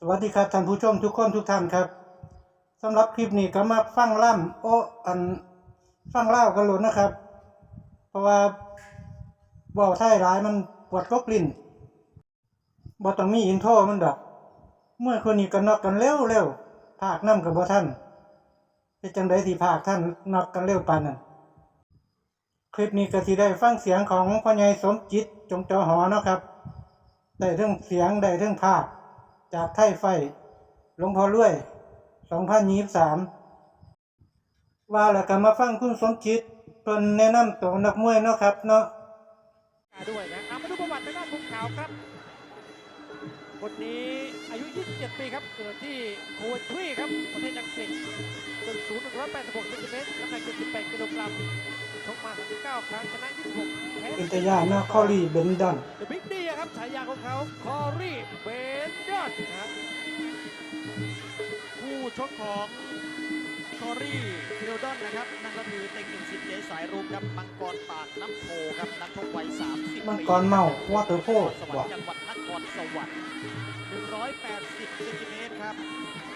สวัสดีครับท่านผู้ชมทุกคนทุกท่านครับสำหรับคลิปนี้ก็มาฟังล่ำโออันฟังเล่ากันหลุนนะครับ เพราะว่าเบาไทยร้ายมันปวดกกลิ้นบ่ต้องมีอินโทรมันดอก เมื่อคนนี้ก็นนอกกันเร็วเร็วภาคน้ำกับบ่ท่านเป็นจังไดที่ภาคท่านนอกกันเร็วปานนั้นคลิปนี้ก็สิได้ฟังเสียงของพ่อใหญ่สมจิตจงจอหอนะครับ ได้เรื่องเสียงได้เรื่องภาพ จากไทยไฟหลวงพ่อรวย 2023 ว่าแล้วก็มาฟังคุณสมจิตเพิ่นแนะนำตัวนักมวยเนาะครับเนาะด้วยนะเอามาดูประวัติทางด้านภูเขาครับคนนี้อายุ 27 ปีครับ เกิดที่โคเวนทรีครับ ประเทศอังกฤษส่วนสูง186เซนติเมตรน้ำหนัก78กิโลกรัมชกมา 39 ครั้ง ชนะ 26 แพ้อินตยาเนาะคอรีเบนดอนเดอะบิ๊กดีครับ ฉายาของเขา คอรีเบน ดอนนะครับผู้ชกของคอรีเบนดอนนะครับนั่นก็คือเต็งหนึ่งสิบเจสายรุ้งครับมังกรปากน้ำโพครับนักชกวัย30ปีมังกรเมาวอเตอร์โพสวรบ่รค์จังหวัดนครสวรรค์180เซนติเมตรครับ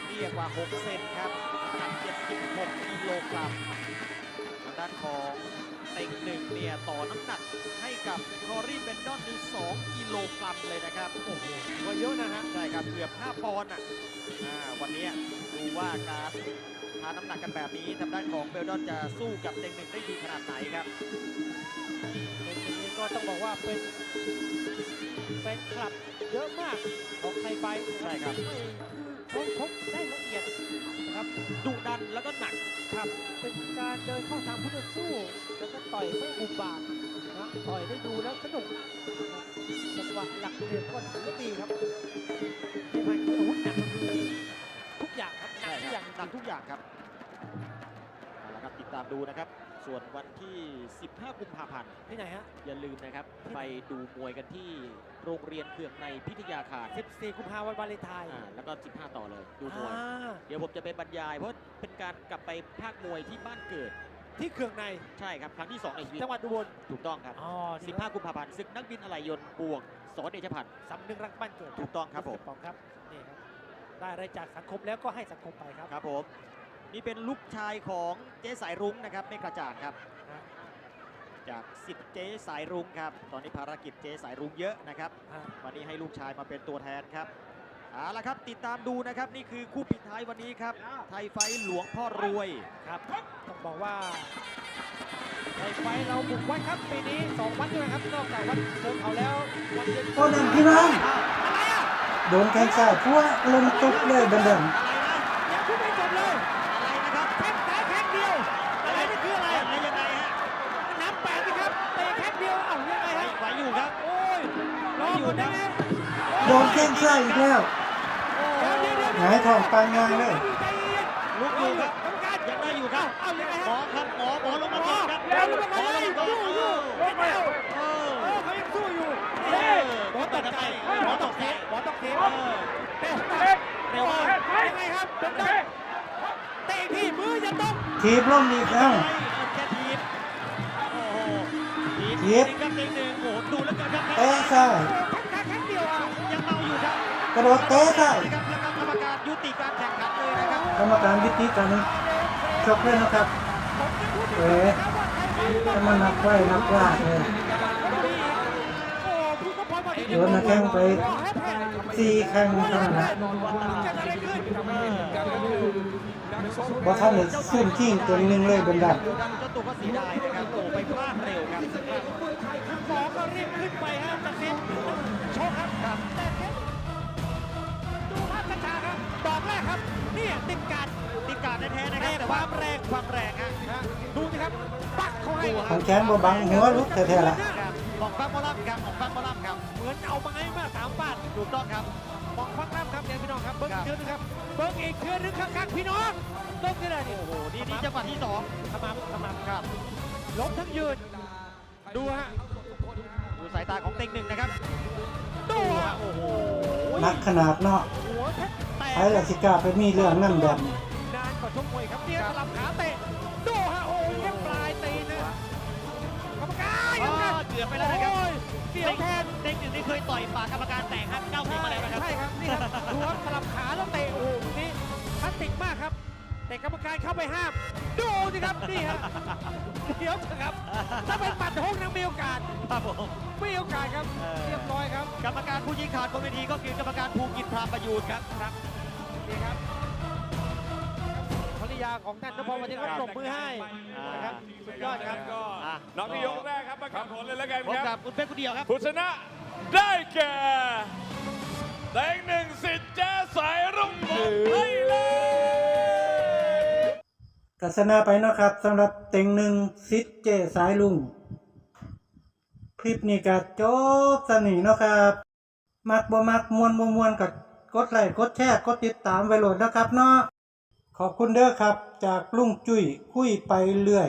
เรียกว่า6เซนครับหนัก76กิโลกรัมทาง ด้านของเต็งหนึ่งเนี่ยต่อน้ำหนักให้กับคอรี่เบนดอนนี่2กิโลกรัมเลยนะครับ โอ้โหถือว่าเยอะนะฮะใช่ครับเกือบ 5 ปอนด์อะอ่าวันนี้ดูว่าการทาน้ำหนักกันแบบนี้ทางด้านของเบลดอนจะสู้กับเต็งหนึ่งได้ดีขนาดไหนครับเด็กคนนี้ก็ต้องบอกว่าเป็นแฟนคลับเยอะมากของไทยไฟใช่ครับไม่คือเขาชกได้ละเอีย ดนะครับดุดันแล้วก็หนักครับ เป็นการเดินเข้าทางผู้ต่อสู้ แล้วก็ต่อยไม่บุบบากนะต่อยได้ดูแล้วสนุกนะครับจังหวะหลักเหลี่ยมก็ถือว่าดีครับที่มันคืออาวุธหนักก็คือทุกอย่างครับหนัใช่กทุกคอรัย่าบงหนักทุกอย่างครับเอาละครับติดตามดูนะครับ ส่วนวันที่ 15 กุมภาพันธ์ที่ไหนฮะ อย่าลืมนะครับ ไปดูมวยกันที่โรงเรียนเคืองในพิทยาคาร14 กุมภาพันธ์วันวาเลนไทน์ อ่าแล้วก็ 15 ต่อเลยดูมวย อ่า เดี๋ยวผมจะไปบรรยาย เพราะเป็นการกลับไปภาคมวยที่บ้านเกิด ที่เครื่องในใช่ครับครั้งที่ 2 ในชีวิตจังหวัดอุบลถูกต้องครับ อ๋อที่15 กุมภาพันธ์ศึกนักบินอะไหล่ยนต์บวกสอเดชพันธ์ สำนึกรักบ้านเกิดถูกต้องครับผม ปองครับนี่ครับได้อะไรจากสังคมแล้วก็ให้สังคมไปครับ ครับผม นี่เป็นลูกชายของเจ๊สายรุ้งนะครับเมฆกระจ่างครับฮะจากสิทธิ์เจ๊สายรุ้งครับ ตอนนี้ภารกิจเจ๊สายรุ้งเยอะนะครับอ่าวันนี้ให้ลูกชายมาเป็นตัวแทนครับเอาละครับติดตามดูนะครับนี่คือคู่ปิดท้ายวันนี้ครับ ไทยไฟท์หลวงพ่อรวย ครับต้องบอกว่าในไฟเราบุกไว้ครับปีนี้สองวันด้วยครับนอกจากวันเดินเขาแล้ววันเย็นโอ้นั่นพี่น้องอะไรอะโดนแข้งซ้ายพัวลงตุกเลยเบนด โดนแข้งซ้ายอีกแล้วเดี๋ยวเดี๋ยวเดี๋ยวหงายท้องปางงางเลยใจเย็นลุกอยู่ครับกรรมการยังได้อยู่ครับเอ้ายังไงหมอฮะครับหมอหมอลงมาก่อนครับเดี๋ยวลงมาก่อนหมอลงมาก่อนสู้อยู่เออเดี๋ยวเออเออเขายังสู้อยู่เออหมอตกใจหมอตกใจหมอตกใจเออเตะเร็วมากยังไงครับเป็นได้เตะที่มืออย่าตกทีบลงอีกแล้วแค่ทีบโอ้โหทีบทีบจริงครับทีหนึ่งโอ้โหดูแล้วกันครับเตะซ้าย รับกระโดดเตะซ้ายนะครับแล้วก็กรรมการยุติการแข่งขันเลยนะครับกรรมการวิธีกันชกเลยนะครับผมจะพูดถึงเอ๋นะครับว่าใครไม่จะมานับไว้นับลากเลยโอ้ผู้ก็พอมาโดนนักแข้งไปสี่แข้งเท่านั้นนะจะอะไรขึ้นบ่ท่านเลยซุ่มทิ้งตัวหนึงเลยเบนดอนเจ้าตัวก็เสียดายนะครับโอ้ไปพลาดเร็วครับหมอก็รีบขึ้นไปฮะตัดสิน ความแรงฮะฮะดูสิครับปักเขาให้ทางแขนบ่บังหัวลุกแท้ๆล่ะครับของฟังมอลัมครับของฟังมอลัมครับเหมือนเอาไม้มาสามฟาดถูกต้องครับมองฟังน้ำครับเนี่ยพี่น้องครับเบิ้งครับอีกเทือนึงครับเบิ้งอีกเทือนึงครับครับพี่น้องลงกันเลยนี่โอ้โหนี่นี่จังหวะที่สองขมับขมับครับล้มทั้งยืนดูฮะดูสายตาของเต็งหนึ่งนะครับดูฮะโอ้โหนักขนาดเนาะหัวแทบแตกใครล่ะสิกล้าไปมีเรื่องนั่นแบบนี้นานกว่า ชกมวยครับเนี่ยสลับขาเตะดูฮะโอ้ยเลี้ยงปลายตีนนะกรรมการกรรมการเกือบไปแล้วนะครับโอ้ยเสียวแทนเด็กหนึ่งนี่เคยต่อยปากกรรมการแตกครับเก้าเสียงมาแล้วนะครับใช่ครับนี่ครับดูครับสลับขาแล้วเตะโอ้โหลูกนี้พลาสติกมากครับ แต่กรรมการเข้าไปห้าม ดูสิครับนี่ฮะเดี๋ยวเถอะครับถ้าเป็นปัดห้องยังมีโอกาสครับผมมีโอกาสครับเออเรียบร้อยครับ กรรมการผู้ชี้ขาดบนเวทีก็คือกรรมการภูกิจพรามประยูนครับครับนี่ครับภรรยาของท่านนพวันนี้ก็ปรบมือให้นะครับสุดยอดครับก็อะน้องที่ยกแรกครับประกาศผลเลยแล้วกันพบคกัรับบคุณเพชรคนเดียวครับ ผู้ชนะได้แก่แดงหนึ่งสิทธิ์แจ้สายรุ่งหมดไทยแลนด์ กัสนาไปเนาะครับสำหรับเต็งหนึ่งซิดเจสายลุง คลิปนี้ก็จบสนิเนาะครับ มักบ่มักมวนบ่มวนก็กดไลค์กดแชร์กดติดตามไว้โหลดนะครับเนาะ ขอบคุณเด้อครับ จากลุงจุ้ยคุยไปเรื่อย